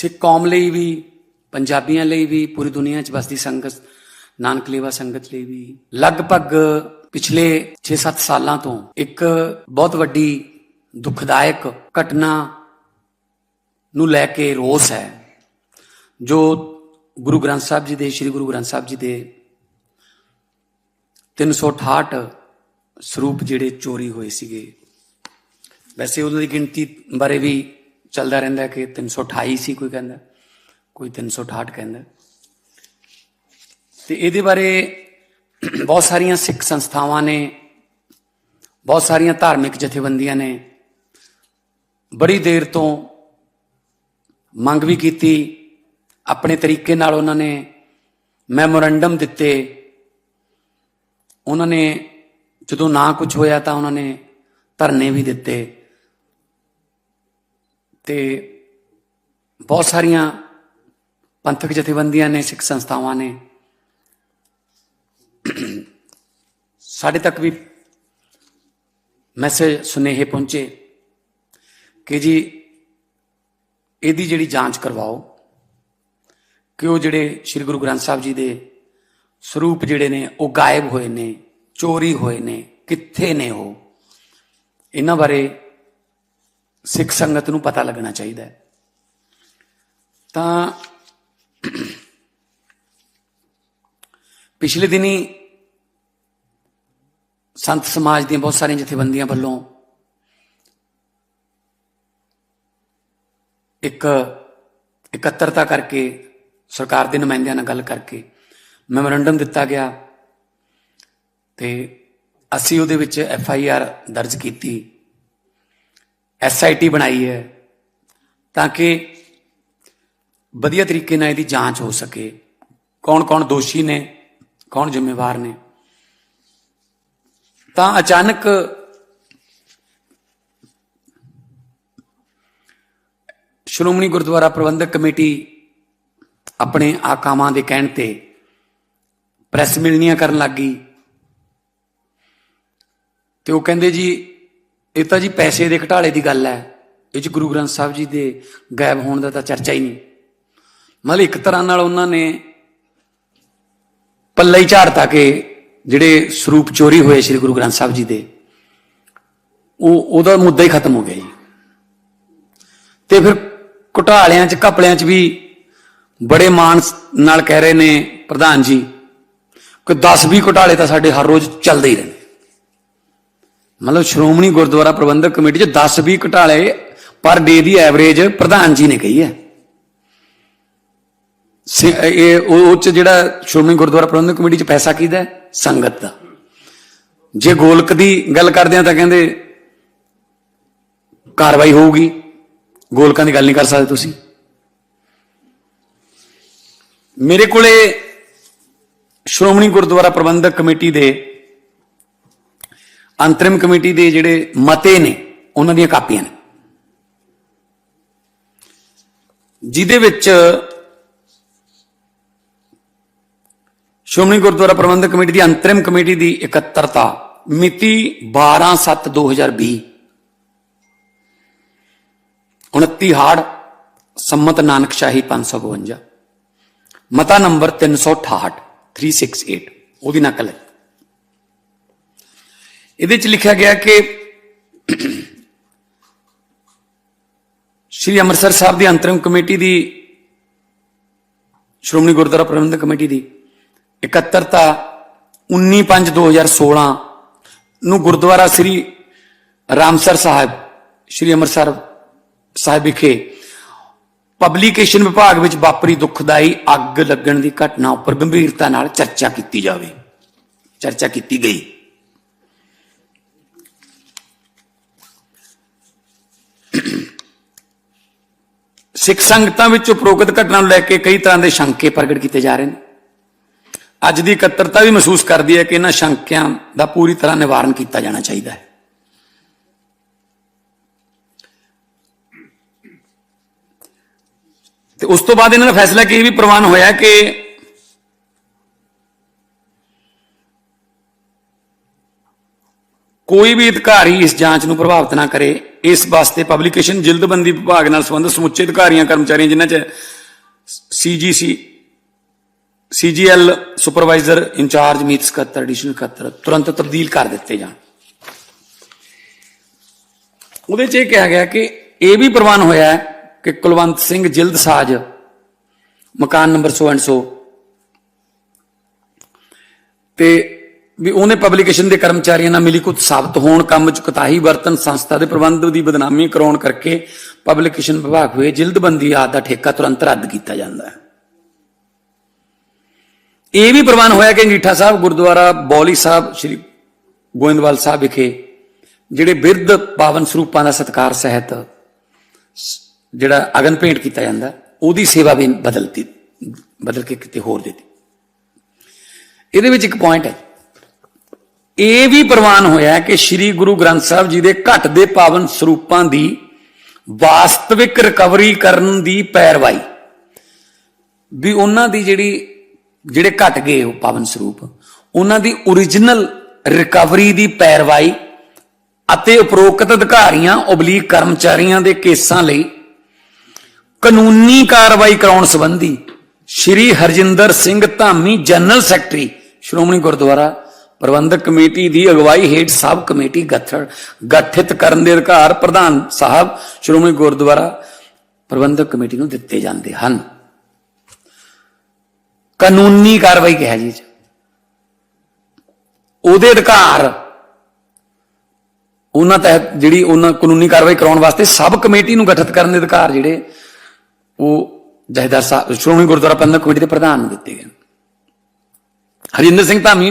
ਸਿੱਖ ਕੌਮ ਲਈ ਵੀ, ਪੰਜਾਬੀਆਂ ਲਈ ਵੀ, ਪੂਰੀ ਦੁਨੀਆ 'ਚ ਵਸਦੀ ਸੰਗਤ, ਨਾਨਕ ਲੇਵਾ ਸੰਗਤ ਲਈ ਵੀ। ਲਗਭਗ ਪਿਛਲੇ 6-7 ਸਾਲਾਂ ਤੋਂ ਇੱਕ ਬਹੁਤ ਵੱਡੀ ਦੁਖਦਾਇਕ ਘਟਨਾ ਨੂੰ ਲੈ ਕੇ ਰੋਸ ਹੈ, ਜੋ ਗੁਰੂ ਗ੍ਰੰਥ ਸਾਹਿਬ ਜੀ ਦੇ, ਸ੍ਰੀ ਗੁਰੂ ਗ੍ਰੰਥ ਸਾਹਿਬ ਜੀ ਦੇ 368 ਸਰੂਪ ਜਿਹੜੇ ਚੋਰੀ ਹੋਏ ਸੀਗੇ। ਵੈਸੇ ਉਹਨਾਂ ਦੀ ਗਿਣਤੀ ਬਾਰੇ ਵੀ ਚੱਲਦਾ ਰਹਿੰਦਾ ਹੈ ਕਿ 328 ਸੀ ਕੋਈ ਕਹਿੰਦਾ, ਕੋਈ 368 ਕਹਿੰਦਾ। ਤੇ ਇਹਦੇ ਬਾਰੇ ਬਹੁਤ ਸਾਰੀਆਂ ਸਿੱਖ ਸੰਸਥਾਵਾਂ ਨੇ, ਬਹੁਤ ਸਾਰੀਆਂ ਧਾਰਮਿਕ ਜਥੇਬੰਦੀਆਂ ਨੇ ਬੜੀ ਦੇਰ ਤੋਂ ਮੰਗ ਵੀ ਕੀਤੀ, ਆਪਣੇ ਤਰੀਕੇ ਨਾਲ ਉਹਨਾਂ ਨੇ ਮੈਮੋਰੈਂਡਮ ਦਿੱਤੇ। ਉਹਨਾਂ ਨੇ ਜਦੋਂ ਨਾ ਕੁਝ ਹੋਇਆ ਤਾਂ ਉਹਨਾਂ ਨੇ ਧਰਨੇ ਵੀ ਦਿੱਤੇ। ਤੇ ਬਹੁਤ ਸਾਰੀਆਂ ਪੰਥਕ ਜਥੇਬੰਦੀਆਂ ਨੇ, ਸਿੱਖ ਸੰਸਥਾਵਾਂ ਨੇ। ਸਾਡੇ ਤੱਕ ਵੀ ਮੈਸੇਜ ਸੁਨੇਹੇ ਪਹੁੰਚੇ ਕਿ ਜੀ ਇਹਦੀ ਜਿਹੜੀ ਜਾਂਚ ਕਰਵਾਓ ਕਿ ਉਹ ਜਿਹੜੇ ਸ੍ਰੀ ਗੁਰੂ ਗ੍ਰੰਥ ਸਾਹਿਬ ਜੀ ਦੇ ਸਰੂਪ ਜਿਹੜੇ ਨੇ, ਉਹ ਗਾਇਬ ਹੋਏ ਨੇ, ਚੋਰੀ ਹੋਏ ਨੇ, ਕਿੱਥੇ ਨੇ ਉਹ? ਇਹਨਾਂ ਬਾਰੇ ਸਿੱਖ ਸੰਗਤ ਨੂੰ ਪਤਾ ਲੱਗਣਾ ਚਾਹੀਦਾ ਹੈ। ਤਾਂ ਪਿਛਲੇ ਦਿਨੀ ਸੰਤ ਸਮਾਜ ਦੀਆਂ ਬਹੁਤ ਸਾਰੀਆਂ ਜਥੇਬੰਦੀਆਂ ਵੱਲੋਂ ਇੱਕ ਇਕੱਤਰਤਾ ਕਰਕੇ, ਸਰਕਾਰ ਦੇ ਨੁਮਾਇੰਦਿਆਂ ਨਾਲ ਗੱਲ ਕਰਕੇ ਮੈਮੋਰੰਡਮ ਦਿੱਤਾ ਗਿਆ ਤੇ ਅਸੀਂ ਉਹਦੇ ਵਿੱਚ ਐਫ ਆਈ ਆਰ ਦਰਜ ਕੀਤੀ। ਐਸ ਆਈ ਟੀ ਬਣਾਈ ਹੈ ਤਾਂ ਕਿ ਵਧੀਆ ਤਰੀਕੇ ਨਾਲ ਇਹਦੀ ਜਾਂਚ ਹੋ ਸਕੇ। ਕੌਣ-ਕੌਣ ਦੋਸ਼ੀ ਨੇ, ਕੌਣ ਜ਼ਿੰਮੇਵਾਰ ਨੇ। ਤਾਂ ਅਚਾਨਕ ਸ਼੍ਰੋਮਣੀ ਗੁਰਦੁਆਰਾ ਪ੍ਰਬੰਧਕ ਕਮੇਟੀ ਆਪਣੇ ਆਕਾਮਾਂ ਦੇ ਕਹਿਣ ਤੇ ਪ੍ਰੈਸ ਮਿਲਣੀਆਂ ਕਰਨ ਲੱਗੀ ਤੇ ਉਹ ਕਹਿੰਦੇ ਜੀ ਇਹ ਤਾਂ ਜੀ ਪੈਸੇ ਦੇ ਘਟਾਲੇ ਦੀ ਗੱਲ ਹੈ। ਇਹ ਚ ਗੁਰੂ ਗ੍ਰੰਥ ਸਾਹਿਬ ਜੀ ਦੇ ਗਾਇਬ ਹੋਣ ਦਾ ਤਾਂ ਚਰਚਾ ਹੀ ਨਹੀਂ। ਮਤਲਬ ਇੱਕ ਤਰ੍ਹਾਂ ਨਾਲ ਉਹਨਾਂ ਨੇ ਪੱਲੇ ਹੀ ਝਾੜਤਾ ਕਿ ਜਿਹੜੇ ਸਰੂਪ ਚੋਰੀ ਹੋਏ ਸ੍ਰੀ ਗੁਰੂ ਗ੍ਰੰਥ ਸਾਹਿਬ ਜੀ ਦੇ, ਉਹ, ਉਹਦਾ ਮੁੱਦਾ ਹੀ ਖਤਮ ਹੋ ਗਿਆ ਜੀ। ਤੇ ਫਿਰ ਘੁਟਾਲਿਆਂ 'ਚ, ਘਪਲਿਆਂ 'ਚ ਵੀ ਬੜੇ ਮਾਣ ਨਾਲ ਕਹਿ ਰਹੇ ਨੇ ਪ੍ਰਧਾਨ ਜੀ ਕਿ 10 20 ਘੁਟਾਲੇ ਤਾਂ ਸਾਡੇ ਹਰ ਰੋਜ਼ ਚੱਲਦੇ ਹੀ ਰਹਿੰਦੇ। ਮਤਲਬ ਸ਼੍ਰੋਮਣੀ ਗੁਰਦੁਆਰਾ ਪ੍ਰਬੰਧਕ ਕਮੇਟੀ 'ਚ 10 20 ਘਟਾਲੇ ਪਰ ਡੇ ਦੀ ਐਵਰੇਜ ਪ੍ਰਧਾਨ ਜੀ ਨੇ ਕਹੀ ਹੈ। ਇਹ ਉਹ 'ਚ ਜਿਹੜਾ ਸ਼੍ਰੋਮਣੀ ਗੁਰਦੁਆਰਾ ਪ੍ਰਬੰਧਕ ਕਮੇਟੀ 'ਚ ਪੈਸਾ ਕਿਹਦਾ ਸੰਗਤ ਦਾ। ਜੇ ਗੋਲਕ ਦੀ ਗੱਲ ਕਰਦੇ ਆ ਤਾਂ ਕਹਿੰਦੇ ਕਾਰਵਾਈ ਹੋਊਗੀ। ਗੋਲਕਾਂ ਦੀ ਗੱਲ ਨਹੀਂ ਕਰ ਸਕਦੇ ਤੁਸੀਂ। ਮੇਰੇ ਕੋਲੇ ਸ਼੍ਰੋਮਣੀ ਗੁਰਦੁਆਰਾ ਪ੍ਰਬੰਧਕ ਕਮੇਟੀ ਦੇ ਅੰਤਰਿਮ ਕਮੇਟੀ ਦੇ ਜਿਹੜੇ ਮਤੇ ਨੇ, ਉਹਨਾਂ ਦੀਆਂ ਕਾਪੀਆਂ ਨੇ। ਜਿਹਦੇ ਵਿੱਚ ਸ਼੍ਰੋਮਣੀ ਗੁਰਦੁਆਰਾ ਪ੍ਰਬੰਧਕ ਕਮੇਟੀ ਦੀ ਅੰਤਰਿਮ ਕਮੇਟੀ ਦੀ ਇਕੱਤਰਤਾ ਮਿਤੀ 12/7/2020 29 ਹਾੜ, ਸੰਮਤ ਨਾਨਕ ਸ਼ਾਹੀ 552 ਮਤਾ ਨੰਬਰ 368 368 ਉਹਦੀ ਨਕਲ ਹੈ। ਇਹਦੇ ਚ ਲਿਖਿਆ ਗਿਆ ਕਿ ਸ਼੍ਰੀ ਅੰਮ੍ਰਿਤਸਰ ਸਾਹਿਬ ਦੀ ਅੰਤਰਿਮ ਕਮੇਟੀ ਦੀ, ਸ਼੍ਰੋਮਣੀ ਗੁਰਦੁਆਰਾ ਪ੍ਰਬੰਧਕ ਕਮੇਟੀ ਦੀ ਇਕੱਤਰਤਾ 19/5/2016 ਨੂੰ ਗੁਰਦੁਆਰਾ ਸ੍ਰੀ ਰਾਮਸਰ ਸਾਹਿਬ, ਸ਼੍ਰੀ ਅੰਮ੍ਰਿਤਸਰ ਸਾਹਿਬ ਵਿਖੇ ਪਬਲੀਕੇਸ਼ਨ ਵਿਭਾਗ ਵਿੱਚ ਵਾਪਰੀ ਦੁਖਦਾਈ ਅੱਗ ਲੱਗਣ ਦੀ ਘਟਨਾ ਉੱਪਰ ਗੰਭੀਰਤਾ ਨਾਲ ਚਰਚਾ ਕੀਤੀ ਜਾਵੇ, ਚਰਚਾ ਕੀਤੀ ਗਈ। ਸਿੱਖ ਸੰਗਤਾਂ ਵਿੱਚ ਉਪਰੋਕਤ ਘਟਨਾ ਨੂੰ ਲੈ ਕੇ ਕਈ ਤਰ੍ਹਾਂ ਦੇ ਸ਼ੰਕੇ ਪ੍ਰਗਟ ਕੀਤੇ ਜਾ ਰਹੇ ਨੇ। ਅੱਜ ਦੀ ਇਕੱਤਰਤਾ ਵੀ ਮਹਿਸੂਸ ਕਰਦੀ ਹੈ ਕਿ ਇਹਨਾਂ ਸ਼ੰਕਿਆਂ ਦਾ ਪੂਰੀ ਤਰ੍ਹਾਂ ਨਿਵਾਰਨ ਕੀਤਾ ਜਾਣਾ ਚਾਹੀਦਾ ਹੈ। ਤੇ ਉਸ ਤੋਂ ਬਾਅਦ ਇਹਨਾਂ ਦਾ ਫੈਸਲਾ ਕੀ ਵੀ ਪ੍ਰਵਾਨ ਹੋਇਆ ਕਿ ਕੋਈ ਵੀ ਅਧਿਕਾਰੀ ਇਸ ਜਾਂਚ ਨੂੰ ਪ੍ਰਭਾਵਿਤ ਨਾ ਕਰੇ, ਇਸ ਵਾਸਤੇ ਪਬਲੀਕੇਸ਼ਨ ਜਲਦਬੰਦੀ ਵਿਭਾਗ ਨਾਲ ਸੰਬੰਧਿਤ ਸਮੁੱਚੇ ਅਧਿਕਾਰੀਆਂ, ਕਰਮਚਾਰੀਆਂ ਜਿਨ੍ਹਾਂ 'ਚ CGC CGL supervisor in charge ਮੀਤ ਸਕੱਤਰ ਐਡੀਸ਼ਨਲ ਸਕੱਤਰ ਤੁਰੰਤ ਤਬਦੀਲ ਕਰ ਦਿੱਤੇ ਜਾਣ। ਉਹਦੇ 'ਚ ਇਹ ਕਿਹਾ ਗਿਆ ਕਿ ਇਹ ਵੀ ਪ੍ਰਵਾਨ ਹੋਇਆ ਕਿ ਕੁਲਵੰਤ ਸਿੰਘ ਜਿਲਦ ਸਾਜ, ਮਕਾਨ ਨੰਬਰ ਸੋ ਐਂਡ ਸੋ, ਤੇ ਵੀ ਉਹਨੇ ਪਬਲੀਕੇਸ਼ਨ ਦੇ ਕਰਮਚਾਰੀਆਂ ਨਾਲ ਮਿਲੀ ਮਿਲੀਕੁਤ ਸਾਬਤ ਹੋਣ ਕੰਮ 'ਚ ਕੁਤਾਹੀ ਵਰਤਨ ਸੰਸਥਾ ਦੇ ਪ੍ਰਬੰਧ ਦੀ ਬਦਨਾਮੀ ਕਰਾਉਣ ਕਰਕੇ ਪਬਲੀਕੇਸ਼ਨ ਵਿਭਾਗ ਹੋਏ ਜਿਲਦਬੰਦੀ ਆਦਿ ਦਾ ਠੇਕਾ ਤੁਰੰਤ ਰੱਦ ਕੀਤਾ ਜਾਂਦਾ ਹੈ। ਇਹ ਵੀ ਪ੍ਰਵਾਨ ਹੋਇਆ ਕਿ ਅੰਗੀਠਾ ਸਾਹਿਬ, ਗੁਰਦੁਆਰਾ ਬੌਲੀ ਸਾਹਿਬ, ਸ੍ਰੀ ਗੋਇੰਦਵਾਲ ਸਾਹਿਬ ਵਿਖੇ ਜਿਹੜੇ ਬਿਰਧ ਪਾਵਨ ਸਰੂਪਾਂ ਦਾ ਸਤਕਾਰ ਸਹਿਤ ਜਿਹੜਾ ਅਗਨ ਭੇਂਟ ਕੀਤਾ ਜਾਂਦਾ, ਉਹਦੀ ਸੇਵਾ ਵੀ ਬਦਲਤੀ, ਬਦਲ ਕੇ ਕਿਤੇ ਹੋਰ ਦਿੱਤੀ। ਇਹਦੇ ਵਿੱਚ ਇੱਕ ਪੁਆਇੰਟ ਹੈ। ਇਹ ਵੀ ਪ੍ਰਵਾਨ ਹੋਇਆ ਕਿ ਸ੍ਰੀ ਗੁਰੂ ਗ੍ਰੰਥ ਸਾਹਿਬ ਜੀ ਦੇ ਘਟ ਦੇ ਪਾਵਨ ਸਰੂਪਾਂ ਦੀ ਵਾਸਤਵਿਕ ਰਿਕਵਰੀ ਕਰਨ ਦੀ ਪੈਰਵਾਈ। ਵੀ ਉਹਨਾਂ ਦੀ ਜਿਹੜੀ, ਜਿਹੜੇ ਘਟ ਗਏ ਉਹ ਪਾਵਨ ਸਰੂਪ, ਉਹਨਾਂ ਦੀ origignal ਰਿਕਵਰੀ ਦੀ ਪੈਰਵਾਈ ਅਤੇ ਉਪਰੋਕਤ ਅਧਿਕਾਰੀਆਂ ਓਬਲੀਕ ਕਰਮਚਾਰੀਆਂ ਦੇ ਕੇਸਾਂ ਲਈ ਕਾਨੂੰਨੀ ਕਾਰਵਾਈ ਕਰਾਉਣ ਸੰਬੰਧੀ Shri Harjinder Singh Dhami general secretary Shiromani Gurdwara Prabandhak committee ਦੀ ਅਗਵਾਈ ਹੇਠ ਸਬ ਕਮੇਟੀ ਗਠਨ ਗਠਿਤ ਕਰਨ ਦੇ ਅਧਿਕਾਰ ਪ੍ਰਧਾਨ ਸਾਹਿਬ ਸ਼੍ਰੋਮਣੀ ਗੁਰਦੁਆਰਾ ਪ੍ਰਬੰਧਕ ਕਮੇਟੀ ਨੂੰ ਦਿੱਤੇ ਜਾਂਦੇ ਹਨ। ਕਾਨੂੰਨੀ ਕਾਰਵਾਈ ਕਿਹਾ ਜੀ ਉਹਦੇ ਅਧਿਕਾਰ, ਉਹਨਾਂ ਤਹਿਤ ਜਿਹੜੀ ਉਹਨਾਂ ਕਾਨੂੰਨੀ ਕਾਰਵਾਈ ਕਰਾਉਣ ਵਾਸਤੇ ਸਬ ਕਮੇਟੀ ਨੂੰ ਗਠਿਤ ਕਰਨ ਦੇ ਅਧਿਕਾਰ ਜਿਹੜੇ ਉਹ ਜਹੇਦਾਰ ਸਾਹਿਬ ਸ਼੍ਰੋਮਣੀ ਗੁਰਦੁਆਰਾ ਪ੍ਰਬੰਧਕ ਕਮੇਟੀ ਦੇ ਪ੍ਰਧਾਨ ਨੂੰ ਦਿੱਤੇ ਗਏ ਹਰਿੰਦਰ ਸਿੰਘ ਧਾਮੀ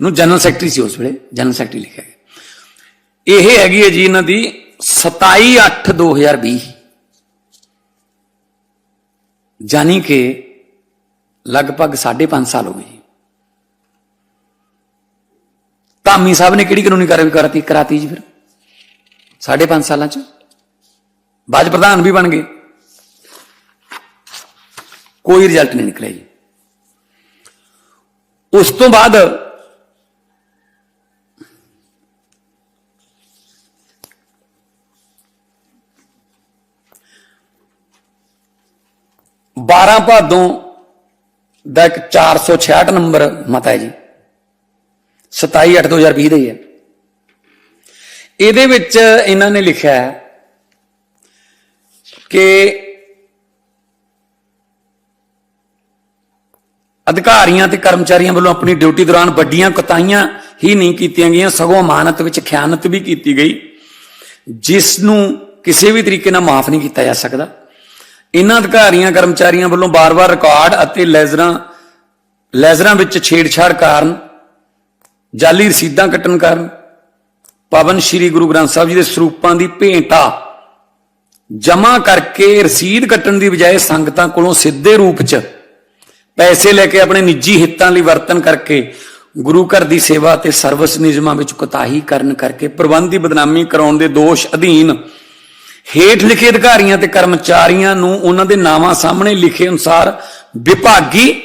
ਨੂੰ ਜਨਰਲ ਸੈਕਟਰੀ ਸੀ ਉਸ ਵੇਲੇ, ਜਨਰਲ ਸੈਕਟਰੀ ਲਿਖਿਆ ਗਿਆ। ਇਹ ਹੈਗੀ ਹੈ ਜੀ ਇਹਨਾਂ ਦੀ 27 8 2020 ਜਾਨੀ ਕਿ ਲਗਭਗ 5.5 ਸਾਲ ਹੋ ਗਏ ਜੀ। ਧਾਮੀ ਸਾਹਿਬ ਨੇ ਕਿਹੜੀ ਕਾਨੂੰਨੀ ਕਾਰਵਾਈ ਕਰਾਤੀ ਕਰਾਤੀ ਜੀ ਫਿਰ? 5.5 ਸਾਲਾਂ ਚ। ਬਾਜ ਪ੍ਰਧਾਨ ਵੀ ਬਣ ਗਏ। ਕੋਈ ਰਿਜ਼ਲਟ ਨਹੀਂ ਨਿਕਲਿਆ ਜੀ। ਉਸ ਤੋਂ ਬਾਅਦ ਬਾਰਾਂ ਭਾਦੋਂ ਦਾ ਇੱਕ 466 ਨੰਬਰ ਮਤਾ ਹੈ ਜੀ। 27 8 2020 ਦਾ ਹੀ ਹੈ। ਇਹਦੇ ਵਿੱਚ ਇਹਨਾਂ ਨੇ ਲਿਖਿਆ ਹੈ ਕਿ ਅਧਿਕਾਰੀਆਂ ਤੇ ਕਰਮਚਾਰੀਆਂ ਵੱਲੋਂ ਆਪਣੀ ਡਿਊਟੀ ਦੌਰਾਨ ਵੱਡੀਆਂ ਕੁਤਾਹੀਆਂ ਹੀ ਨਹੀਂ ਕੀਤੀਆਂ ਗਈਆਂ, ਸਗੋਂ ਅਮਾਨਤ ਵਿੱਚ ਖਿਆਨਤ ਵੀ ਕੀਤੀ ਗਈ, ਜਿਸ ਨੂੰ ਕਿਸੇ ਵੀ ਤਰੀਕੇ ਨਾਲ ਮਾਫ ਨਹੀਂ ਕੀਤਾ ਜਾ ਸਕਦਾ। ਇਹਨਾਂ ਅਧਿਕਾਰੀਆਂ, ਕਰਮਚਾਰੀਆਂ ਵੱਲੋਂ ਬਾਰ-ਬਾਰ ਰਿਕਾਰਡ ਅਤੇ ਲੈਜ਼ਰਾਂ ਲੈਜ਼ਰਾਂ ਵਿੱਚ ਛੇੜਛਾੜ ਕਾਰਨ, ਜਾਲੀ ਰਸੀਦਾਂ ਕੱਟਣ ਕਾਰਨ ਪਵਨ ਸ਼੍ਰੀ ਗੁਰੂ ਗ੍ਰੰਥ ਸਾਹਿਬ ਜੀ ਦੇ ਸਰੂਪਾਂ ਦੀ ਭੇਂਟਾ ਜਮ੍ਹਾਂ ਕਰਕੇ ਰਸੀਦ ਕੱਟਣ ਦੀ ਬਜਾਏ ਸੰਗਤਾਂ ਕੋਲੋਂ ਸਿੱਧੇ ਰੂਪ 'ਚ ਪੈਸੇ ਲੈ ਕੇ ਆਪਣੇ ਨਿੱਜੀ ਹਿੱਤਾਂ ਲਈ ਵਰਤਨ ਕਰਕੇ ਗੁਰੂ ਘਰ ਦੀ ਸੇਵਾ ਤੇ ਸਰਵਿਸ ਨਿਯਮਾਂ ਵਿੱਚ ਕੁਤਾਹੀ ਕਰਨ ਕਰਕੇ ਪ੍ਰਬੰਧ ਦੀ ਬਦਨਾਮੀ ਕਰਾਉਣ ਦੇ ਦੋਸ਼ ਅਧੀਨ ਹੇਠ ਲਿਖੇ ਅਧਿਕਾਰੀਆਂ ਤੇ ਕਰਮਚਾਰੀਆਂ ਨੂੰ ਉਹਨਾਂ ਦੇ ਨਾਵਾਂ ਸਾਹਮਣੇ ਲਿਖੇ ਅਨੁਸਾਰ ਵਿਭਾਗੀ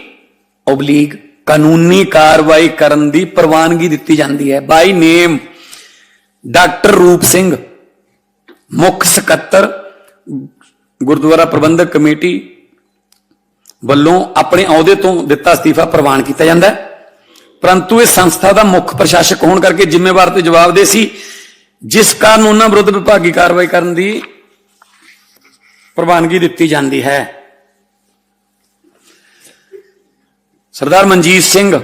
ਓਬਲੀਗ ਕਾਨੂੰਨੀ ਕਾਰਵਾਈ ਕਰਨ ਦੀ ਪ੍ਰਵਾਨਗੀ ਦਿੱਤੀ ਜਾਂਦੀ ਹੈ। ਬਾਈ ਨੇਮ ਡਾਕਟਰ ਰੂਪ ਸਿੰਘ, ਮੁੱਖ ਸਕੱਤਰ, ਗੁਰਦੁਆਰਾ ਪ੍ਰਬੰਧਕ ਕਮੇਟੀ ਵੱਲੋਂ ਆਪਣੇ ਅਹੁਦੇ ਤੋਂ ਦਿੱਤਾ ਅਸਤੀਫਾ ਪ੍ਰਵਾਨ ਕੀਤਾ ਜਾਂਦਾ ਹੈ। ਪਰੰਤੂ ਇਹ ਸੰਸਥਾ ਦਾ ਮੁੱਖ ਪ੍ਰਸ਼ਾਸਕ ਹੋਣ ਕਰਕੇ ਜ਼ਿੰਮੇਵਾਰ ਤੇ ਜਵਾਬਦੇਹ ਸੀ, ਜਿਸ ਕਾਰਨ ਉਹਨਾਂ ਵਿਰੁੱਧ ਵਿਭਾਗੀ ਕਾਰਵਾਈ ਕਰਨ ਦੀ ਪ੍ਰਵਾਨਗੀ ਦਿੱਤੀ ਜਾਂਦੀ ਹੈ। ਸਰਦਾਰ ਮਨਜੀਤ ਸਿੰਘ,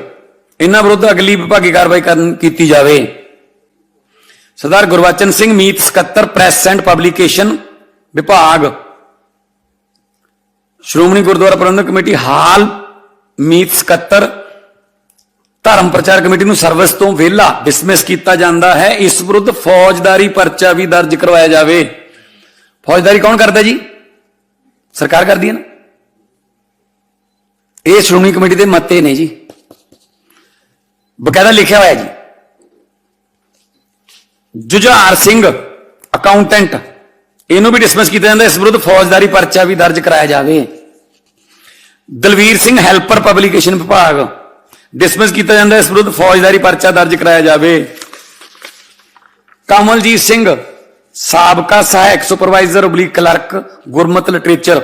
ਇਹਨਾਂ ਵਿਰੁੱਧ ਅਗਲੀ ਵਿਭਾਗੀ ਕਾਰਵਾਈ ਕਰਨ ਕੀਤੀ ਜਾਵੇ। ਸਰਦਾਰ ਗੁਰਵਚਨ ਸਿੰਘ ਮੀਤ ਸਕੱਤਰ ਪ੍ਰੈਸ ਐਂਡ ਪਬਲੀਕੇਸ਼ਨ ਵਿਭਾਗ, ਸ਼੍ਰੋਮਣੀ ਗੁਰਦੁਆਰਾ ਪ੍ਰਬੰਧਕ ਕਮੇਟੀ ਹਾਲ, ਮੀਤ ਸਕੱਤਰ, ਧਰਮ ਪ੍ਰਚਾਰ ਕਮੇਟੀ ਨੂੰ ਸਰਵਿਸ ਤੋਂ ਵਿਹਲਾ ਡਿਸਮਿਸ ਕੀਤਾ ਜਾਂਦਾ ਹੈ। ਇਸ ਵਿਰੁੱਧ ਫੌਜਦਾਰੀ ਪਰਚਾ ਵੀ ਦਰਜ ਕਰਵਾਇਆ ਜਾਵੇ। ਫੌਜਦਾਰੀ ਕੌਣ ਕਰਦਾ ਜੀ? ਸਰਕਾਰ ਕਰਦੀ ਹੈ ਨਾ। ਇਹ ਸ਼੍ਰੋਮਣੀ ਕਮੇਟੀ ਦੇ ਮਤੇ ਨੇ ਜੀ। ਬਕਾਇਦਾ ਲਿਖਿਆ ਹੋਇਆ ਜੀ। ਜੁਝਾਰ ਸਿੰਘ ਅਕਾਊਂਟੈਂਟ ਇਹਨੂੰ ਵੀ ਡਿਸਮਿਸ ਕੀਤਾ ਜਾਂਦਾ। ਇਸ ਵਿਰੁੱਧ ਫੌਜਦਾਰੀ ਪਰਚਾ ਵੀ ਦਰਜ ਕਰਾਇਆ ਜਾਵੇ। ਦਲਵੀਰ ਸਿੰਘ ਹੈਲਪਰ ਪਬਲੀਕੇਸ਼ਨ ਵਿਭਾਗ ਡਿਸਮਿਸ ਕੀਤਾ ਜਾਂਦਾ। ਇਸ ਵਿਰੁੱਧ ਫੌਜਦਾਰੀ ਪਰਚਾ ਦਰਜ ਕਰਾਇਆ ਜਾਵੇ। ਕਮਲਜੀਤ ਸਿੰਘ ਸਾਬਕਾ ਸਹਾਇਕ ਸੁਪਰਵਾਈਜ਼ਰ ਉਬਲੀਕ ਕਲਰਕ ਗੁਰਮਤ ਲਿਟਰੇਚਰ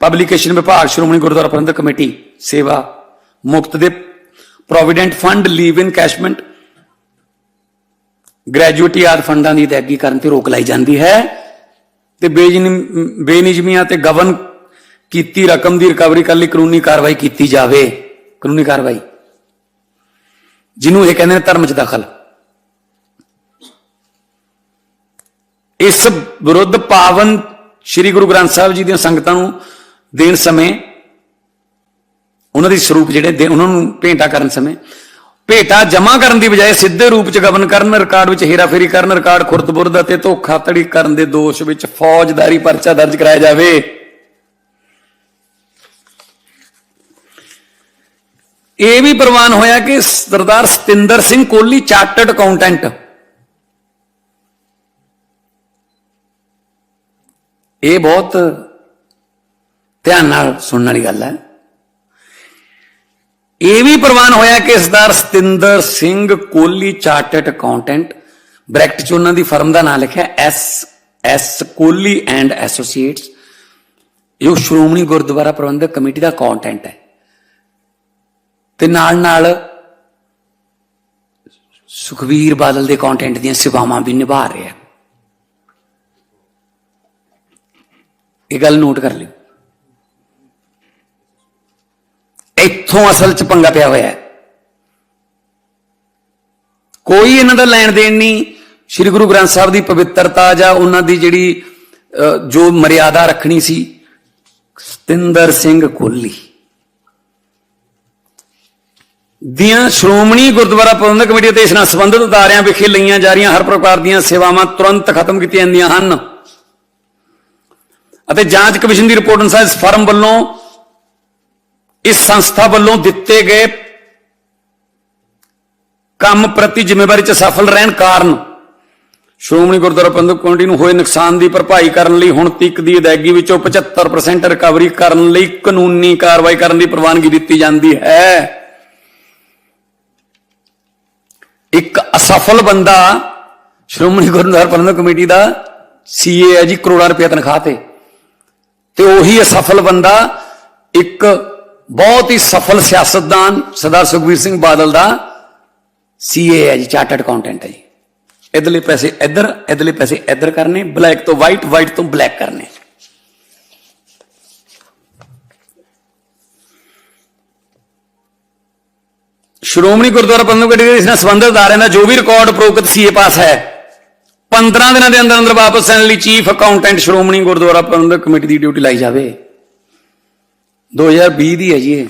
ਪਬਲੀਕੇਸ਼ਨ ਵਿਭਾਗ, ਸ਼੍ਰੋਮਣੀ ਗੁਰਦੁਆਰਾ ਪ੍ਰਬੰਧਕ ਕਮੇਟੀ, ਸੇਵਾ ਮੁਕਤ ਦੇ provident fund leave encashment gratuity ਆਦ ਫੰਡਾਂ ਦੀ ਅਦਾਇਗੀ ਕਰਨ ਤੇ ਰੋਕ ਲਾਈ ਜਾਂਦੀ ਹੈ ਤੇ ਬੇਜਿਨ- ਬੇਨਿਯਮੀਆਂ ਤੇ ਗਵਨ ਕੀਤੀ ਰਕਮ ਦੀ ਰਿਕਵਰੀ ਕਰਨ ਲਈ ਕਾਨੂੰਨੀ ਕਾਰਵਾਈ ਕੀਤੀ ਜਾਵੇ। ਕਾਨੂੰਨੀ ਕਾਰਵਾਈ। ਜਿਹਨੂੰ ਇਹ ਕਹਿੰਦੇ ਨੇ ਧਰਮ 'ਚ ਦਖਲ। ਇਸ ਵਿਰੁੱਧ ਪਾਵਨ ਸ੍ਰੀ ਗੁਰੂ ਗ੍ਰੰਥ ਸਾਹਿਬ ਜੀ ਦੀਆਂ ਸੰਗਤਾਂ ਨੂੰ ਦੇਣ ਸਮੇਂ, ਉਹਨਾਂ ਦੀ ਸਰੂਪ ਜਿਹੜੇ ਦੇ ਉਹਨਾਂ ਨੂੰ ਭੇਟਾ ਕਰਨ ਸਮੇਂ, ਭੇਟਾ ਜਮ੍ਹਾਂ ਕਰਨ ਦੀ ਬਜਾਏ ਸਿੱਧੇ ਰੂਪ ਚ ਗਵਨ ਕਰਨ, ਰਿਕਾਰਡ ਵਿੱਚ ਹੇਰਾਫੇਰੀ ਕਰਨ, ਰਿਕਾਰਡ ਖੁਰਦਬੁਰਦ ਅਤੇ ਧੋਖਾਧੜੀ ਕਰਨ ਦੇ ਦੋਸ਼ ਵਿੱਚ ਫੌਜਦਾਰੀ ਪਰਚਾ ਦਰਜ ਕਰਾਇਆ ਜਾਵੇ। ਇਹ ਵੀ ਪ੍ਰਵਾਨ ਹੋਇਆ ਕਿ ਸਰਦਾਰ ਸਤਿੰਦਰ ਸਿੰਘ ਕੋਹਲੀ ਚਾਰਟਰਡ ਅਕਾਊਂਟੈਂਟ ਇਹ ਬਹੁਤ ਧਿਆਨ ਨਾਲ ਸੁਣਨ ਵਾਲੀ ਗੱਲ ਹੈ। ਇਹ ਵੀ ਪ੍ਰਵਾਨ ਹੋਇਆ ਕਿ Sardar Satinder Singh Kohli chartered accountant bracket ਚ ਉਹਨਾਂ ਦੀ ਫਰਮ ਦਾ ਨਾਮ ਲਿਖਿਆ, S S Kohli and associates. ਇਹ ਸ਼੍ਰੋਮਣੀ ਗੁਰਦੁਆਰਾ ਪ੍ਰਬੰਧਕ ਕਮੇਟੀ ਦਾ ਅਕਾਊਂਟੈਂਟ ਹੈ। ਤੇ ਨਾਲ ਨਾਲ ਸੁਖਵੀਰ ਬਾਦਲ ਦੇ ਅਕਾਊਂਟੈਂਟ ਦੀਆਂ ਸੇਵਾਵਾਂ ਵੀ ਨਿਭਾ ਰਿਹਾ ਇਹ ਗੱਲ ਨੋਟ ਕਰ ਲਿਓ। ਇੱਥੋਂ ਅਸਲ ਚ ਪੰਗਾ ਪਿਆ ਹੋਇਆ ਹੈ। ਕੋਈ ਇਹਨਾਂ ਦਾ ਲੈਣ ਦੇਣ ਨਹੀਂ। ਸ੍ਰੀ ਗੁਰੂ ਗ੍ਰੰਥ ਸਾਹਿਬ ਦੀ ਪਵਿੱਤਰਤਾ ਜਾਂ ਉਹਨਾਂ ਦੀ ਜਿਹੜੀ ਅਹ, ਜੋ ਮਰਿਆਦਾ ਰੱਖਣੀ ਸੀ ਸਤਿੰਦਰ ਸਿੰਘ ਕੋਹਲੀ ਦੀਆਂ ਸ਼੍ਰੋਮਣੀ ਗੁਰਦੁਆਰਾ ਪ੍ਰਬੰਧਕ ਕਮੇਟੀ ਅਤੇ ਇਸ ਨਾਲ ਸੰਬੰਧਿਤ ਅਦਾਰਿਆਂ ਵਿਖੇ ਲਈਆਂ ਜਾ ਰਹੀਆਂ ਹਰ ਪ੍ਰਕਾਰ ਦੀਆਂ ਸੇਵਾਵਾਂ ਤੁਰੰਤ ਖਤਮ ਕੀਤੀਆਂ ਜਾਂਦੀਆਂ ਹਨ। ਅਤੇ ਜਾਂਚ ਕਮਿਸ਼ਨ ਦੀ ਰਿਪੋਰਟ ਅਨੁਸਾਰ ਇਸ ਫਰਮ ਵੱਲੋਂ, ਇਸ ਸੰਸਥਾ ਵੱਲੋਂ ਦਿੱਤੇ ਗਏ ਕੰਮ ਪ੍ਰਤੀ ਜ਼ਿੰਮੇਵਾਰੀ ਚ ਸਫਲ ਰਹਿਣ ਕਾਰਨ ਸ਼੍ਰੋਮਣੀ ਗੁਰਦੁਆਰਾ ਪ੍ਰਬੰਧਕ ਕਮੇਟੀ ਨੂੰ ਹੋਏ ਨੁਕਸਾਨ ਦੀ ਭਰਪਾਈ ਕਰਨ ਲਈ ਹੁਣ ਤੱਕ ਦੀ ਅਦਾਇਗੀ ਵਿੱਚੋਂ 75% ਰਿਕਵਰੀ ਕਰਨ ਲਈ ਕਾਨੂੰਨੀ ਕਾਰਵਾਈ ਕਰਨ ਦੀ ਪ੍ਰਵਾਨਗੀ ਦਿੱਤੀ ਜਾਂਦੀ ਹੈ। ਇੱਕ ਅਸਫਲ ਬੰਦਾ ਸ਼੍ਰੋਮਣੀ ਗੁਰਦੁਆਰਾ ਪ੍ਰਬੰਧਕ ਕਮੇਟੀ ਦਾ ਸੀਏ ਹੈ ਜੀ ਕਰੋੜਾਂ ਰੁਪਏ ਤਨਖਾਹ ਤੇ। ਤੇ ਉਹੀ ਅਸਫਲ ਬੰਦਾ, ਇੱਕ ਬਹੁਤ ਹੀ ਸਫਲ ਸਿਆਸਤਦਾਨ, ਸਰਦਾਰ ਸੁਖਬੀਰ ਸਿੰਘ ਬਾਦਲ ਦਾ ਸੀਏ ਹੈ ਜੀ ਚਾਰਟਰਡ ਅਕਾਊਂਟੈਂਟ ਹੈ ਜੀ। ਇਧਰਲੇ ਪੈਸੇ ਇੱਧਰ ਇਧਰਲੇ ਪੈਸੇ ਇੱਧਰ ਕਰਨੇ ਬਲੈਕ ਤੋਂ ਵਾਈਟ ਵਾਈਟ ਤੋਂ ਬਲੈਕ ਕਰਨੇ। ਸ਼੍ਰੋਮਣੀ ਗੁਰਦੁਆਰਾ ਪ੍ਰਬੰਧਕ ਕਮੇਟੀ ਦੇ ਇਸ ਨਾਲ ਸੰਬੰਧਿਤ ਅਦਾਰਿਆਂ ਦਾ ਜੋ ਵੀ ਰਿਕਾਰਡ ਉਪਰੋਕਤ ਸੀਏ ਪਾਸ ਹੈ 15 ਦਿਨਾਂ ਦੇ ਅੰਦਰ ਅੰਦਰ ਵਾਪਸ ਲੈਣ ਲਈ chief accountant Shiromani Gurdwara Prabandhak committee ਦੀ ਡਿਊਟੀ ਲਾਈ ਜਾਵੇ। 2020 ਦੀ ਹੈ ਜੀ ਇਹ।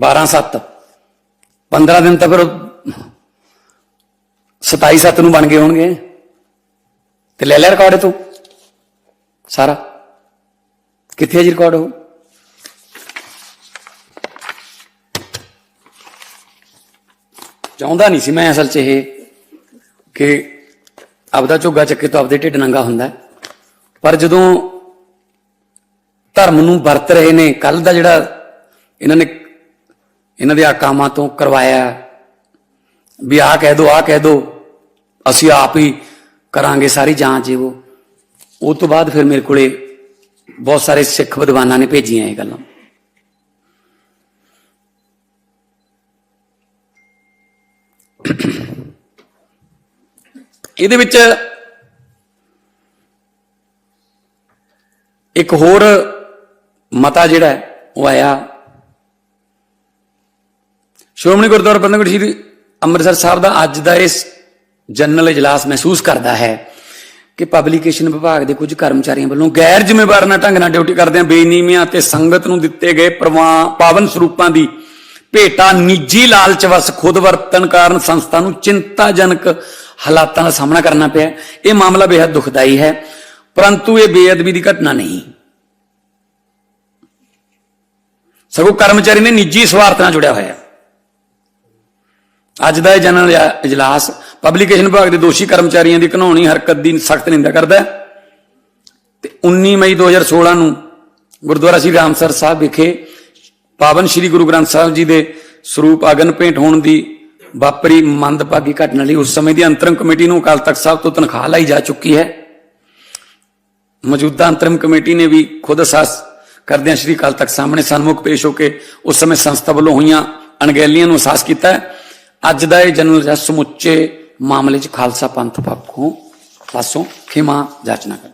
ਬਾਰਾਂ ਸੱਤ। 15 ਦਿਨ ਤਾਂ ਫਿਰ 27 ਸੱਤ ਨੂੰ ਬਣ ਗਏ ਹੋਣਗੇ। ਤੇ ਲੈ ਲੈ ਰਿਕਾਰਡ ਤੂੰ। ਸਾਰਾ। ਕਿੱਥੇ ਹੈ ਜੀ ਰਿਕਾਰਡ ਉਹ? ਚਾਹੁੰਦਾ ਨਹੀਂ ਸੀ ਮੈਂ ਅਸਲ 'ਚ ਇਹ ਕਿ ਆਪਦਾ ਝੋਗਾ ਚੱਕੇ ਤੋਂ ਆਪਦੇ ਢਿੱਡ ਨੰਗਾ ਹੁੰਦਾ ਪਰ ਜਦੋਂ ਧਰਮ ਨੂੰ ਵਰਤ ਰਹੇ ਨੇ ਕੱਲ ਦਾ ਜਿਹੜਾ ਇਹਨਾਂ ਨੇ ਇਹਨਾਂ ਦੇ ਆਕਾਮਾਂ ਤੋਂ ਕਰਵਾਇਆ, ਵੀ ਆਹ ਕਹਿ ਦੋ, ਆਹ ਕਹਿ ਦੋ, ਅਸੀਂ ਆਪ ਹੀ ਕਰਾਂਗੇ ਸਾਰੀ ਜਾਂਚ ਇਹ ਉਹ। ਉਹ ਤੋਂ ਬਾਅਦ ਫਿਰ ਮੇਰੇ ਕੋਲੇ ਬਹੁਤ ਸਾਰੇ ਸਿੱਖ ਵਿਦਵਾਨਾਂ ਨੇ ਭੇਜੀਆਂ ਇਹ ਗੱਲਾਂ। ਇਹਦੇ ਵਿੱਚ ਇੱਕ ਹੋਰ ਮਤਾ ਜਿਹੜਾ ਹੈ, ਉਹ ਆਇਆ। ਸ਼੍ਰੋਮਣੀ ਗੁਰਦੁਆਰਾ ਪ੍ਰਬੰਧਕ ਕਮੇਟੀ ਸ੍ਰੀ ਅੰਮ੍ਰਿਤਸਰ ਸਾਹਿਬ ਦਾ ਅੱਜ ਦਾ ਇਸ ਜਨਰਲ ਇਜਲਾਸ ਮਹਿਸੂਸ ਕਰਦਾ ਹੈ ਕਿ ਪਬਲੀਕੇਸ਼ਨ ਵਿਭਾਗ ਦੇ ਕੁਝ ਕਰਮਚਾਰੀਆਂ ਵੱਲੋਂ ਗੈਰ ਜ਼ਿੰਮੇਵਾਰ ਢੰਗ ਨਾਲ ਡਿਊਟੀ ਕਰਦਿਆਂ ਬੇਨੀਮੀਆਂ ਤੇ ਸੰਗਤ ਨੂੰ ਦਿੱਤੇ ਗਏ ਪ੍ਰਵਾ- ਪਾਵਨ ਸਰੂਪਾਂ ਦੀ ਭੇਟਾ ਨਿੱਜੀ ਲਾਲਚ ਵਸ ਖੁਦ ਵਰਤਣ ਕਾਰਨ ਸੰਸਥਾ ਨੂੰ ਚਿੰਤਾਜਨਕ ਹਾਲਾਤਾਂ ਦਾ ਸਾਹਮਣਾ ਕਰਨਾ ਪਿਆ। ਇਹ ਮਾਮਲਾ ਬੇहद ਦੁਖਦਾਈ ਹੈ, ਪਰੰਤੂ ਇਹ ਬੇਅਦਬੀ ਦੀ ਘਟਨਾ ਨਹੀਂ। ਸਗੋਂ ਕਰਮਚਾਰੀ ਨੇ ਨਿੱਜੀ ਸਵਾਰਥ ਨਾਲ ਜੁੜਿਆ ਹੋਇਆ। ਅੱਜ ਦਾ ਇਹ ਜਨਰਲ ਇਜਲਾਸ ਪਬਲੀਕੇਸ਼ਨ ਵਿਭਾਗ ਦੇ ਦੋਸ਼ੀ ਕਰਮਚਾਰੀਆਂ ਦੀ ਘਨੌਣੀ ਹਰਕਤ ਦੀ ਸਖਤ ਨਿੰਦਾ ਕਰਦਾ ਹੈ। ਤੇ 19 ਮਈ 2016 ਨੂੰ ਗੁਰਦੁਆਰਾ ਸ੍ਰੀ ਰਾਮਸਰ ਸਾਹਿਬ ਵਿਖੇ ਪਾਵਨ ਸ੍ਰੀ ਗੁਰੂ ਗ੍ਰੰਥ ਸਾਹਿਬ ਜੀ ਦੇ ਸਰੂਪ ਅਗਨ ਭੇਟ ਹੋਣ ਦੀ ਵਾਪਰੀ ਮੰਦਭਾਗੀ ਘਟਨਾ ਲਈ ਉਸ ਸਮੇਂ ਦੀ ਅੰਤਰਮ ਕਮੇਟੀ ਨੂੰ ਅਕਾਲ ਤਖਤ ਸਾਹਿਬ ਤੋਂ ਤਨਖਾਹ ਲਈ ਜਾ ਚੁੱਕੀ ਹੈ। ਮੌਜੂਦਾ ਅੰਤਰਮ ਕਮੇਟੀ ਨੇ ਵੀ ਖੁਦ ਅਹਿਸਾਸ ਕਰਦਿਆਂ ਸ਼੍ਰੀ ਅਕਾਲ ਤਖਤ ਸਾਹਮਣੇ ਸਨਮੁਖ ਪੇਸ਼ ਹੋ ਕੇ ਉਸ ਸਮੇਂ ਸੰਸਥਾ ਵੱਲੋਂ ਹੋਈਆਂ ਅਣਗਹਿਲੀਆਂ ਨੂੰ ਅਹਿਸਾਸ ਕੀਤਾ ਅੱਜ ਦਾ ਇਹ ਜਨਰਲ ਜਸ ਸਮੁੱਚੇ ਮਾਮਲੇ 'ਚ ਖਾਲਸਾ ਪੰਥ ਪੱਖੋਂ ਪਾਸੋਂ ਖਿਮਾ ਜਾਚਨਾ ਕਰ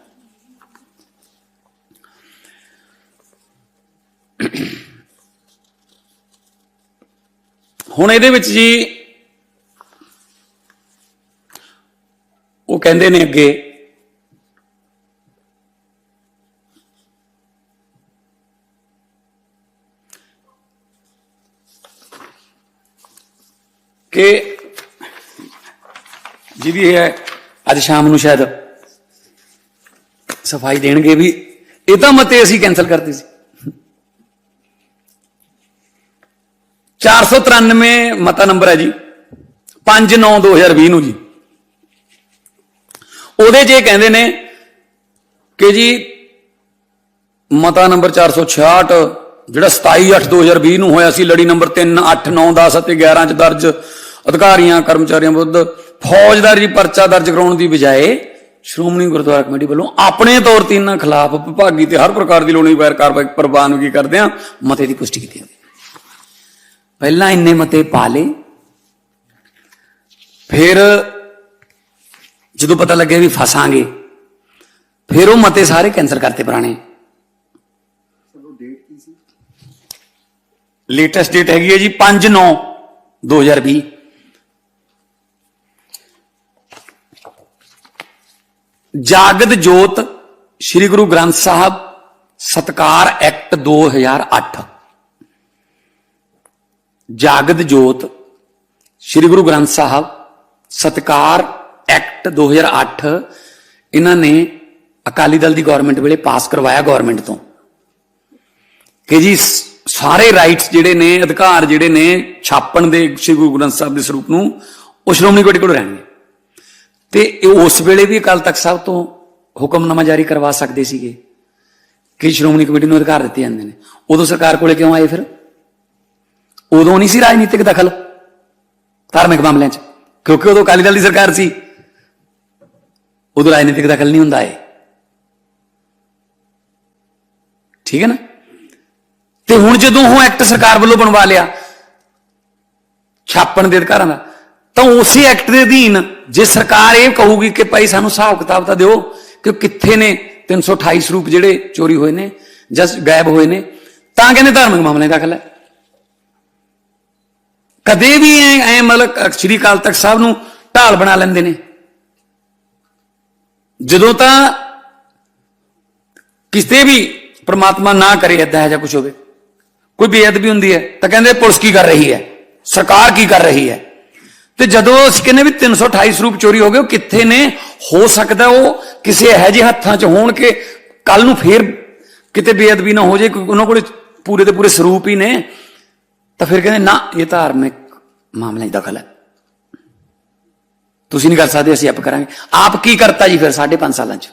ਹੁਣ ਇਹਦੇ ਵਿੱਚ ਜੀ ਕਹਿੰਦੇ ਨੇ ਅੱਗੇ। ਕਿ ਜਿਹਦੀ ਇਹ ਹੈ, ਅੱਜ ਸ਼ਾਮ ਨੂੰ ਸ਼ਾਇਦ ਸਫ਼ਾਈ ਦੇਣਗੇ ਵੀ, ਇਹ ਤਾਂ ਮਤੇ ਅਸੀਂ ਕੈਨਸਲ ਕਰਤੇ ਸੀ। 493 ਮਤਾ ਨੰਬਰ ਹੈ ਜੀ 5/9/2020 ਨੂੰ ਜੀ। ਉਹਦੇ 'ਚ ਇਹ ਕਹਿੰਦੇ ਨੇ ਕਿ ਜੀ ਮਤਾ ਨੰਬਰ 466 ਜਿਹੜਾ 27/8/2020 ਨੂੰ ਹੋਇਆ ਸੀ, ਲੜੀ ਨੰਬਰ 3 8 9 10 ਅਤੇ 11 ਚ ਦਰਜ ਅਧਿਕਾਰੀਆਂ, ਕਰਮਚਾਰੀਆਂ ਵਿਰੁੱਧ ਫੌਜਦਾਰੀ ਪਰਚਾ ਦਰਜ ਕਰਾਉਣ ਦੀ ਬਜਾਏ ਸ਼੍ਰੋਮਣੀ ਗੁਰਦੁਆਰਾ ਕਮੇਟੀ ਵੱਲੋਂ ਆਪਣੇ ਤੌਰ ਤੇ ਇਹਨਾਂ ਖਿਲਾਫ ਵਿਭਾਗੀ ਤੇ ਹਰ ਪ੍ਰਕਾਰ ਦੀ ਲੋੜੀਂਦੀ ਗੈਰ ਕਾਰਵਾਈ ਪ੍ਰਵਾਨਗੀ ਕਰਦੇ ਆ ਮਤੇ ਦੀ ਪੁਸ਼ਟੀ ਕੀਤੀ ਜਾਂਦੀ ਪਹਿਲਾਂ ਇੰਨੇ ਮਤੇ ਪਾ ਲੇ ਫਿਰ ਜਦੋਂ ਪਤਾ ਲੱਗਿਆ ਵੀ ਫਸਾਂਗੇ, ਫਿਰ ਉਹ ਮਤੇ ਸਾਰੇ ਕੈਨਸਲ ਕਰਤੇ ਪੁਰਾਣੇ। ਲੇਟੈਸਟ ਡੇਟ ਹੈਗੀ ਹੈ ਜੀ 5 9 2020 ਜਾਗਦ ਜੋਤ ਸ੍ਰੀ ਗੁਰੂ ਗ੍ਰੰਥ ਸਾਹਿਬ ਸਤਕਾਰ ਐਕਟ 2008 ਜਾਗਦ ਜੋਤ ਸ੍ਰੀ ਗੁਰੂ ਗ੍ਰੰਥ ਸਾਹਿਬ ਸਤਕਾਰ ਐਕਟ 2008 ਇਹਨਾਂ ਨੇ ਅਕਾਲੀ ਦਲ ਦੀ ਗਵਰਨਮੈਂਟ ਵੇਲੇ ਪਾਸ ਕਰਵਾਇਆ ਗਵਰਨਮੈਂਟ ਤੋਂ। ਕਿ ਜੀ ਸਾਰੇ ਰਾਈਟਸ ਜਿਹੜੇ ਨੇ, ਅਧਿਕਾਰ ਜਿਹੜੇ ਨੇ ਛਾਪਣ ਦੇ ਸ੍ਰੀ ਗੁਰੂ ਗ੍ਰੰਥ ਸਾਹਿਬ ਦੇ ਸਰੂਪ ਨੂੰ ਉਹ ਸ਼੍ਰੋਮਣੀ ਕਮੇਟੀ ਕੋਲ ਰਹਿਣਗੇ। ਤੇ ਇਹ ਉਸ ਵੇਲੇ ਵੀ ਅਕਾਲ ਤਖਤ ਸਾਹਿਬ ਤੋਂ ਹੁਕਮਨਾਮਾ ਜਾਰੀ ਕਰਵਾ ਸਕਦੇ ਸੀਗੇ ਕਿ ਸ਼੍ਰੋਮਣੀ ਕਮੇਟੀ ਨੂੰ ਅਧਿਕਾਰ ਦਿੱਤੇ ਜਾਂਦੇ ਨੇ। ਉਦੋਂ ਸਰਕਾਰ ਕੋਲੇ ਕਿਉਂ ਆਏ ਫਿਰ? ਉਦੋਂ ਨਹੀਂ ਸੀ ਰਾਜਨੀਤਿਕ ਦਖਲ ਧਾਰਮਿਕ ਮਾਮਲਿਆਂ 'ਚ, ਕਿਉਂਕਿ ਉਦੋਂ ਅਕਾਲੀ ਦਲ ਦੀ ਸਰਕਾਰ ਸੀ। ਉਦੋਂ ਰਾਜਨੀਤਿਕ ਦਖਲ ਨਹੀਂ ਹੁੰਦਾ ਏ ਠੀਕ ਹੈ ਨਾ? ਤੇ ਹੁਣ ਜਦੋਂ ਉਹ ਐਕਟ ਸਰਕਾਰ ਵੱਲੋਂ ਬਣਵਾ ਲਿਆ, ਛਾਪਣ ਦੇ ਅਧਿਕਾਰਾਂ ਦਾ, ਤਾਂ ਉਸੇ ਐਕਟ ਦੇ ਅਧੀਨ ਜੇ ਸਰਕਾਰ ਇਹ ਕਹੂਗੀ ਕਿ ਭਾਈ ਸਾਨੂੰ ਹਿਸਾਬ ਕਿਤਾਬ ਤਾਂ ਦਿਓ ਕਿ ਕਿੱਥੇ ਨੇ 328 ਸਰੂਪ ਜਿਹੜੇ ਚੋਰੀ ਹੋਏ ਨੇ ਜਾਂ ਗਾਇਬ ਹੋਏ ਨੇ, ਤਾਂ ਕਹਿੰਦੇ ਧਾਰਮਿਕ ਮਾਮਲੇ ਦਾਖਲ ਹੈ। ਕਦੇ ਵੀ ਐ ਐ ਮਤਲਬ ਸ਼੍ਰੀ ਅਕਾਲ ਤਖਤ ਸਾਹਿਬ ਨੂੰ ਢਾਲ ਬਣਾ ਲੈਂਦੇ ਨੇ। ਜਦੋਂ ਤਾਂ ਕਿਸੇ ਵੀ ਪ੍ਰਮਾਤਮਾ ਨਾ ਕਰੇ ਏਦਾਂ ਜਾਂ ਕੁਝ ਹੋਵੇ, ਕੋਈ ਬੇਅਦਬੀ ਹੁੰਦੀ ਹੈ, ਤਾਂ ਕਹਿੰਦੇ ਪੁਲਿਸ ਕੀ ਕਰ ਰਹੀ ਹੈ, ਸਰਕਾਰ ਕੀ ਕਰ ਰਹੀ ਹੈ। ਤੇ ਜਦੋਂ ਅਸੀਂ ਕਹਿੰਦੇ ਵੀ 328 ਸਰੂਪ ਚੋਰੀ ਹੋ ਗਏ, ਉਹ ਕਿੱਥੇ ਨੇ? ਹੋ ਸਕਦਾ ਉਹ ਕਿਸੇ ਇਹੋ ਜਿਹੇ ਹੱਥਾਂ 'ਚ ਹੋਣ ਕਿ ਕੱਲ ਨੂੰ ਫੇਰ ਕਿਤੇ ਬੇਅਦਬੀ ਨਾ ਹੋ ਜਾਏ ਕਿਉਂਕਿ ਉਹਨਾਂ ਕੋਲੇ ਪੂਰੇ ਦੇ ਪੂਰੇ ਸਰੂਪ ਹੀ ਨੇ। ਤਾਂ ਫਿਰ ਕਹਿੰਦੇ, ਨਾ, ਇਹ ਧਾਰਮਿਕ ਮਾਮਲੇ 'ਚ ਦਖਲ ਹੈ। ਤੁਸੀਂ ਨਹੀਂ ਕਰ ਸਕਦੇ, ਅਸੀਂ ਆਪ ਕਰਾਂਗੇ। ਆਪ ਕੀ ਕਰਤਾ ਜੀ ਫਿਰ 5.5 ਸਾਲਾਂ 'ਚ?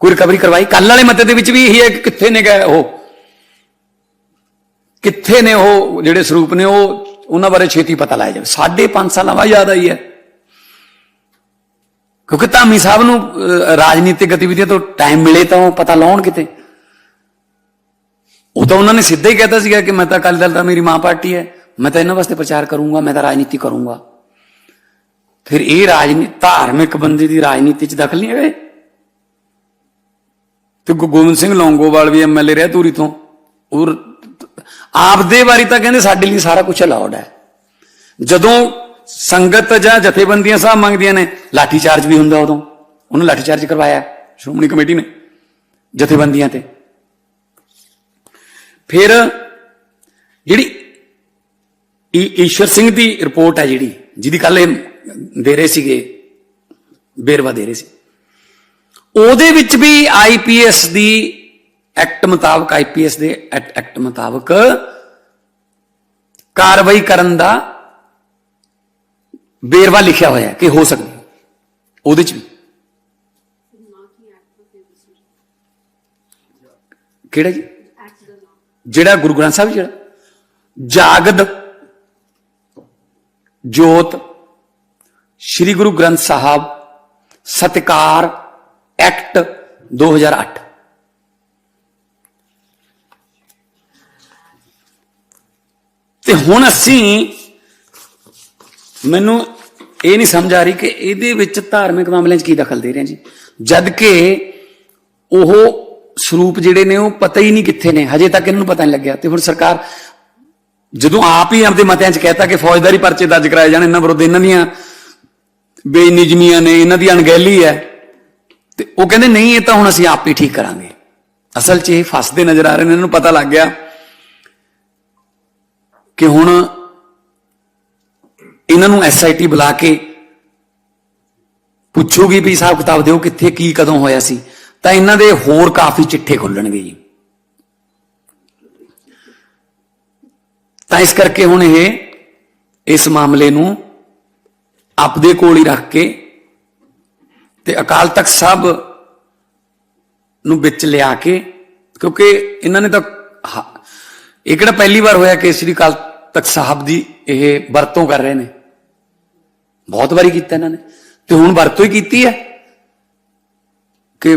ਕੋਈ ਰਿਕਵਰੀ ਕਰਵਾਈ? ਕੱਲ ਵਾਲੇ ਮਤੇ ਦੇ ਵਿੱਚ ਵੀ ਇਹੀ ਹੈ ਕਿ ਕਿੱਥੇ ਨੇ ਗਏ ਉਹ? ਕਿੱਥੇ ਨੇ ਉਹ ਜਿਹੜੇ ਸਰੂਪ ਨੇ ਉਹ? ਉਹਨਾਂ ਬਾਰੇ ਛੇਤੀ ਪਤਾ ਲਾਇਆ ਜਾਵੇ। ਸਾਢੇ 5 ਸਾਲਾਂ ਬਾਅਦ ਯਾਦ ਆਈ ਹੈ। ਕਿਉਂਕਿ ਧਾਮੀ ਸਾਹਿਬ ਨੂੰ ਰਾਜਨੀਤਿਕ ਗਤੀਵਿਧੀਆਂ ਤੋਂ ਟਾਈਮ ਮਿਲੇ ਤਾਂ ਉਹ ਪਤਾ ਲਾਉਣ ਕਿਤੇ। ਉਹ ਤਾਂ ਉਹਨਾਂ ਨੇ ਸਿੱਧਾ ਹੀ ਕਹਿਤਾ ਸੀਗਾ ਕਿ ਮੈਂ ਤਾਂ ਅਕਾਲੀ ਦਲ ਦਾ ਮੇਰੀ ਮਾਂ ਪਾਰਟੀ ਹੈ। ਮੈਂ ਤਾਂ ਇਹਨਾਂ ਵਾਸਤੇ ਪ੍ਰਚਾਰ ਕਰੂੰਗਾ, ਮੈਂ ਤਾਂ ਰਾਜਨੀਤੀ ਕਰੂੰਗਾ। ਫਿਰ ਇਹ ਰਾਜਨੀਤੀ ਧਾਰਮਿਕ ਬੰਦੇ ਦੀ ਰਾਜਨੀਤੀ 'ਚ ਦਖਲ ਨਹੀਂ ਹੈਗੇ ਤੇ ਗੁਰੂ ਗੋਬਿੰਦ ਸਿੰਘ ਲੌਂਗੋਵਾਲ ਵੀ ਐਮਐਲਏ ਰਿਹਾ ਧੂਰੀ ਤੋਂ। ਉਹ ਆਪਦੇ ਵਾਰੀ ਤਾਂ ਕਹਿੰਦੇ ਸਾਡੇ ਲਈ ਸਾਰਾ ਕੁਝ ਅਲਾਉਡ ਹੈ। ਜਦੋਂ ਸੰਗਤ ਜਾਂ ਜਥੇਬੰਦੀਆਂ ਸਾਹਿਬ ਮੰਗਦੀਆਂ ਨੇ ਲਾਠੀ ਚਾਰਜ ਵੀ ਹੁੰਦਾ ਉਦੋਂ। ਉਹਨੂੰ ਲਾਠੀ ਚਾਰਜ ਕਰਵਾਇਆ ਸ਼੍ਰੋਮਣੀ ਕਮੇਟੀ ਨੇ, ਜਥੇਬੰਦੀਆਂ ਤੇ। ਫਿਰ ਜਿਹੜੀ ਈ- ਈਸ਼ਰ ਸਿੰਘ ਦੀ ਰਿਪੋਰਟ ਹੈ ਜਿਹੜੀ, ਜਿਹਦੀ ਕੱਲ ਇਹ ਦੇ ਰਹੇ ਸੀਗੇ ਬੇਰਵਾ ਦੇ ਰਹੇ ਸੀ। ਉਹਦੇ ਵਿੱਚ ਵੀ ਆਈਪੀਐਸ ਦੀ ਐਕਟ ਮੁਤਾਬਕ ਆਈਪੀਐਸ ਦੇ ਐਕਟ ਐਕਟ ਮੁਤਾਬਕ ਕਾਰਵਾਈ ਕਰਨ ਦਾ ਬੇਰਵਾ ਲਿਖਿਆ ਹੋਇਆ ਹੈ ਕਿ ਹੋ ਸਕਦੀ ਉਹਦੇ ਚ ਵੀ। ਕਿਹੜਾ ਜੀ? ਜਿਹੜਾ ਗੁਰੂ ਗ੍ਰੰਥ ਸਾਹਿਬ ਜਿਹੜਾ, ਜਾਗਦ, ਜੋਤ ਸ੍ਰੀ ਗੁਰੂ ਗ੍ਰੰਥ ਸਾਹਿਬ ਸਤਿਕਾਰ ਐਕਟ 2008 ਤੇ ਹੁਣ ਅਸੀਂ ਮੈਨੂੰ ਇਹ ਨਹੀਂ ਸਮਝ ਆ ਰਹੀ ਕਿ ਇਹਦੇ ਵਿੱਚ ਧਾਰਮਿਕ ਮਾਮਲਿਆਂ 'ਚ ਕੀ ਦਖਲ ਦੇ ਰਹੇ ਜੀ। ਜਦ ਕਿ ਉਹ ਸਰੂਪ ਜਿਹੜੇ ਨੇ ਉਹ ਪਤਾ ਹੀ ਨਹੀਂ ਕਿੱਥੇ ਨੇ, ਹਜੇ ਤੱਕ ਇਹਨਾਂ ਨੂੰ ਪਤਾ ਨਹੀਂ ਲੱਗਿਆ। ਤੇ ਹੁਣ ਸਰਕਾਰ ਜਦੋਂ ਆਪ ਹੀ ਆਪਦੇ ਮਤਿਆਂ 'ਚ ਕਹਿਤਾ ਕਿ ਫੌਜਦਾਰੀ ਪਰਚੇ ਦਰਜ ਕਰਾਏ ਜਾਣ, ਇਹਨਾਂ ਵਿਰੁੱਧ ਇਹਨਾਂ ਦੀਆਂ ਬੇਨਿਜਮੀਆਂ ਨੇ, ਇਹਨਾਂ ਦੀ ਅਣਗਹਿਲੀ ਹੈ। ਤੇ ਉਹ ਕਹਿੰਦੇ, ਨਹੀਂ, ਇਹ ਤਾਂ ਹੁਣ ਅਸੀਂ ਆਪ ਹੀ ਠੀਕ ਕਰਾਂਗੇ। ਅਸਲ 'ਚ ਇਹ ਫਸਦੇ ਨਜ਼ਰ ਆ ਰਹੇ ਨੇ, ਇਹਨਾਂ ਨੂੰ ਪਤਾ ਲੱਗ ਗਿਆ ਕਿ ਹੁਣ ਇਹਨਾਂ ਨੂੰ ਐਸਆਈਟੀ ਬੁਲਾ ਕੇ ਪੁੱਛੂਗੀ ਵੀ ਹਿਸਾਬ ਕਿਤਾਬ ਦਿਓ ਕਿੱਥੇ, ਕੀ, ਕਦੋਂ ਹੋਇਆ ਸੀ। ਤਾਂ ਇਹਨਾਂ ਦੇ ਹੋਰ ਕਾਫੀ ਚਿੱਠੇ ਖੁੱਲਣਗੇ ਜੀ। ਤਾਂ ਇਸ ਕਰਕੇ ਹੁਣ ਇਹ, ਇਸ ਮਾਮਲੇ ਨੂੰ ਆਪਦੇ ਕੋਲ ਹੀ ਰੱਖ ਕੇ ਤੇ ਅਕਾਲ ਤਖਤ ਸਾਹਿਬ ਨੂੰ ਵਿੱਚ ਲਿਆ ਕੇ, ਕਿਉਂਕਿ ਇਹਨਾਂ ਨੇ ਤਾਂ ਇਹ ਕਿਹੜਾ ਪਹਿਲੀ ਵਾਰ ਹੋਇਆ ਕਿ ਸ੍ਰੀ ਅਕਾਲ ਤਖਤ ਸਾਹਿਬ ਦੀ ਇਹ ਵਰਤੋਂ ਕਰ ਰਹੇ ਨੇ? ਬਹੁਤ ਵਾਰੀ ਕੀਤਾ ਇਹਨਾਂ ਨੇ। ਤੇ ਹੁਣ ਵਰਤੋਂ ਹੀ ਕੀਤੀ ਹੈ ਕਿ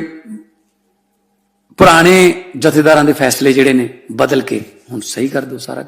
ਪੁਰਾਣੇ ਜਥੇਦਾਰਾਂ ਦੇ ਫੈਸਲੇ ਜਿਹੜੇ ਨੇ ਬਦਲ ਕੇ ਹੁਣ ਸਹੀ ਕਰ ਦਿਓ ਸਾਰਾ